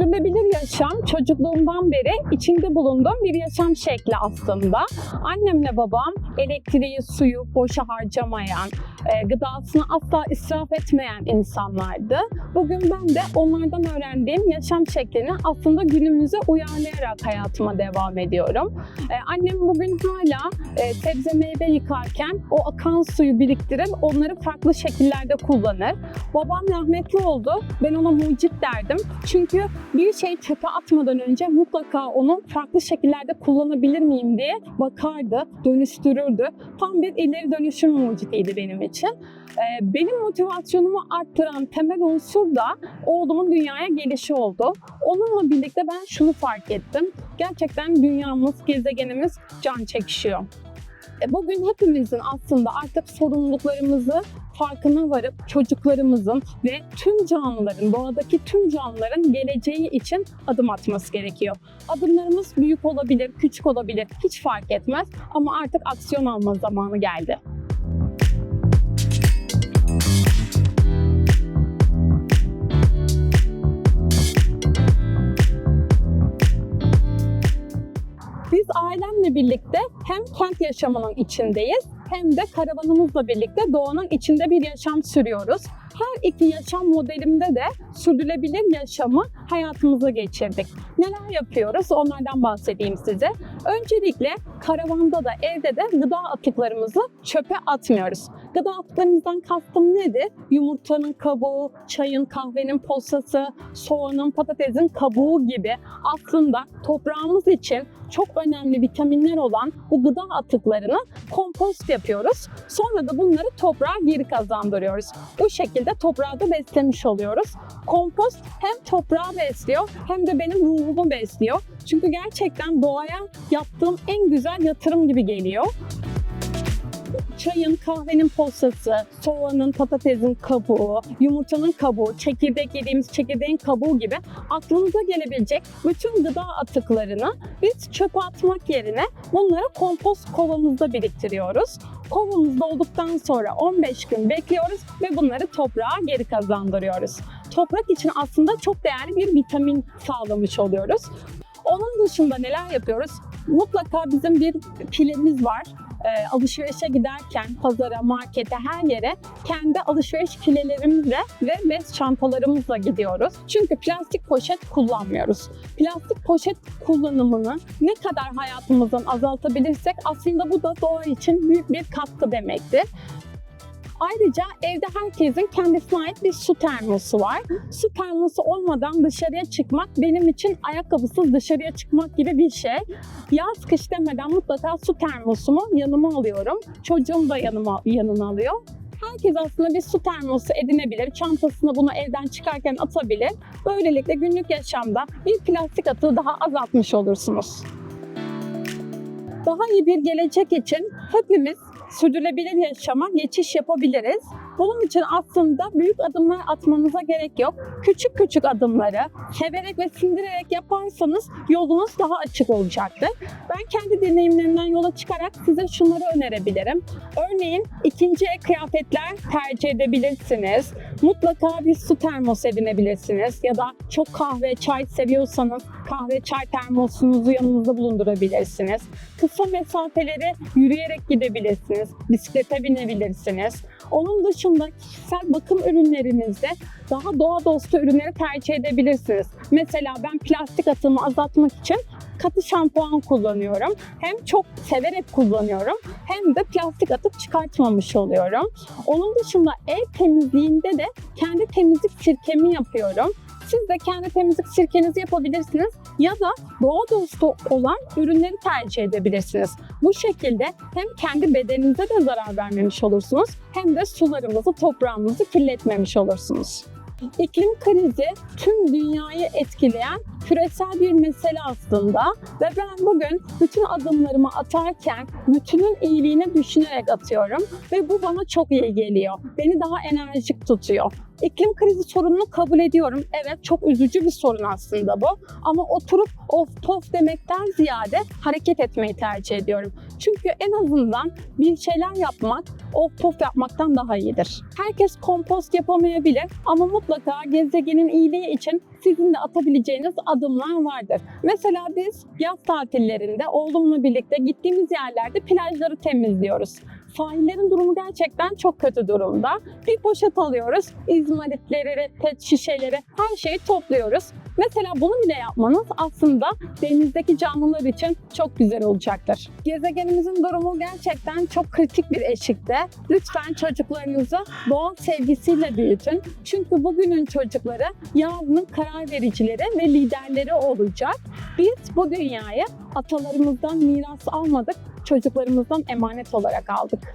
Sürdürülebilir yaşam çocukluğumdan beri içinde bulunduğum bir yaşam şekli aslında. Annemle babam elektriği, suyu boşa harcamayan, e, gıdasını asla israf etmeyen insanlardı. Bugün ben de onlardan öğrendiğim yaşam şeklini aslında günümüze uyarlayarak hayatıma devam ediyorum. E, annem bugün hala e, sebze meyve yıkarken o akan suyu biriktirip onları farklı şekillerde kullanır. Babam rahmetli oldu. Ben ona mucit derdim. Çünkü bir şey çöpe atmadan önce mutlaka onu farklı şekillerde kullanabilir miyim diye bakardı, dönüştürürdü. Tam bir ileri dönüşüm mucitiydi benim için. Ee, benim motivasyonumu arttıran temel unsur da oğlumun dünyaya gelişi oldu. Onunla birlikte ben şunu fark ettim. Gerçekten dünyamız, gezegenimiz can çekişiyor. E, Bugün hepimizin aslında artık sorumluluklarımızı farkına varıp çocuklarımızın ve tüm canlıların, doğadaki tüm canlıların geleceği için adım atması gerekiyor. Adımlarımız büyük olabilir, küçük olabilir, hiç fark etmez ama artık aksiyon alma zamanı geldi. Biz ailemle birlikte hem kent yaşamının içindeyiz hem de karavanımızla birlikte doğanın içinde bir yaşam sürüyoruz. Her iki yaşam modelimde de sürdürülebilir yaşamı hayatımıza geçirdik. Neler yapıyoruz onlardan bahsedeyim size. Öncelikle karavanda da evde de gıda atıklarımızı çöpe atmıyoruz. Gıda atıklarımızdan kastım nedir? Yumurtanın kabuğu, çayın, kahvenin posası, soğanın, patatesin kabuğu gibi aslında toprağımız için çok önemli vitaminler olan bu gıda atıklarını kompost yapıyoruz. Sonra da bunları toprağa geri kazandırıyoruz. Bu şekilde toprağı da beslemiş oluyoruz. Kompost hem toprağı besliyor hem de benim ruhumu besliyor. Çünkü gerçekten doğaya yaptığım en güzel yatırım gibi geliyor çayın, kahvenin posası, soğanın, patatesin kabuğu, yumurtanın kabuğu, çekirdek yediğimiz çekirdeğin kabuğu gibi aklınıza gelebilecek bütün gıda atıklarını biz çöpe atmak yerine bunları kompost kovamızda biriktiriyoruz. Kovamız dolduktan sonra 15 gün bekliyoruz ve bunları toprağa geri kazandırıyoruz. Toprak için aslında çok değerli bir vitamin sağlamış oluyoruz. Onun dışında neler yapıyoruz? Mutlaka bizim bir pilimiz var e, alışverişe giderken pazara, markete, her yere kendi alışveriş filelerimizle ve bez çantalarımızla gidiyoruz. Çünkü plastik poşet kullanmıyoruz. Plastik poşet kullanımını ne kadar hayatımızdan azaltabilirsek aslında bu da doğa için büyük bir katkı demektir. Ayrıca evde herkesin kendisine ait bir su termosu var. Su termosu olmadan dışarıya çıkmak benim için ayakkabısız dışarıya çıkmak gibi bir şey. Yaz kış demeden mutlaka su termosumu yanıma alıyorum. Çocuğum da yanıma yanına alıyor. Herkes aslında bir su termosu edinebilir. Çantasına bunu evden çıkarken atabilir. Böylelikle günlük yaşamda bir plastik atığı daha azaltmış olursunuz. Daha iyi bir gelecek için hepimiz sürdürülebilir yaşama geçiş yapabiliriz. Bunun için aslında büyük adımlar atmanıza gerek yok. Küçük küçük adımları severek ve sindirerek yaparsanız yolunuz daha açık olacaktır. Ben kendi deneyimlerimden yola çıkarak size şunları önerebilirim. Örneğin ikinci el kıyafetler tercih edebilirsiniz. Mutlaka bir su termos edinebilirsiniz. Ya da çok kahve, çay seviyorsanız kahve, çay termosunuzu yanınızda bulundurabilirsiniz. Kısa mesafeleri yürüyerek gidebilirsiniz. Bisiklete binebilirsiniz. Onun dışında kişisel bakım ürünlerinizde daha doğa dostu ürünleri tercih edebilirsiniz. Mesela ben plastik atımı azaltmak için katı şampuan kullanıyorum. Hem çok severek kullanıyorum hem de plastik atık çıkartmamış oluyorum. Onun dışında ev temizliğinde de kendi temizlik sirkemi yapıyorum. Siz de kendi temizlik sirkenizi yapabilirsiniz ya da doğa dostu olan ürünleri tercih edebilirsiniz. Bu şekilde hem kendi bedeninize de zarar vermemiş olursunuz hem de sularımızı, toprağımızı kirletmemiş olursunuz. İklim krizi tüm dünyayı etkileyen küresel bir mesele aslında ve ben bugün bütün adımlarımı atarken bütünün iyiliğini düşünerek atıyorum ve bu bana çok iyi geliyor. Beni daha enerjik tutuyor. İklim krizi sorununu kabul ediyorum. Evet çok üzücü bir sorun aslında bu. Ama oturup of tof demekten ziyade hareket etmeyi tercih ediyorum. Çünkü en azından bir şeyler yapmak of tof yapmaktan daha iyidir. Herkes kompost yapamayabilir ama mutlaka gezegenin iyiliği için sizin de atabileceğiniz adımlar vardır. Mesela biz yaz tatillerinde oğlumla birlikte gittiğimiz yerlerde plajları temizliyoruz. Sahillerin durumu gerçekten çok kötü durumda. Bir poşet alıyoruz, izmaritleri, pet şişeleri, her şeyi topluyoruz. Mesela bunu bile yapmanız aslında denizdeki canlılar için çok güzel olacaktır. Gezegenimizin durumu gerçekten çok kritik bir eşikte. Lütfen çocuklarınızı doğa sevgisiyle büyütün. Çünkü bugünün çocukları yarının karar vericileri ve liderleri olacak. Biz bu dünyayı atalarımızdan miras almadık, çocuklarımızdan emanet olarak aldık.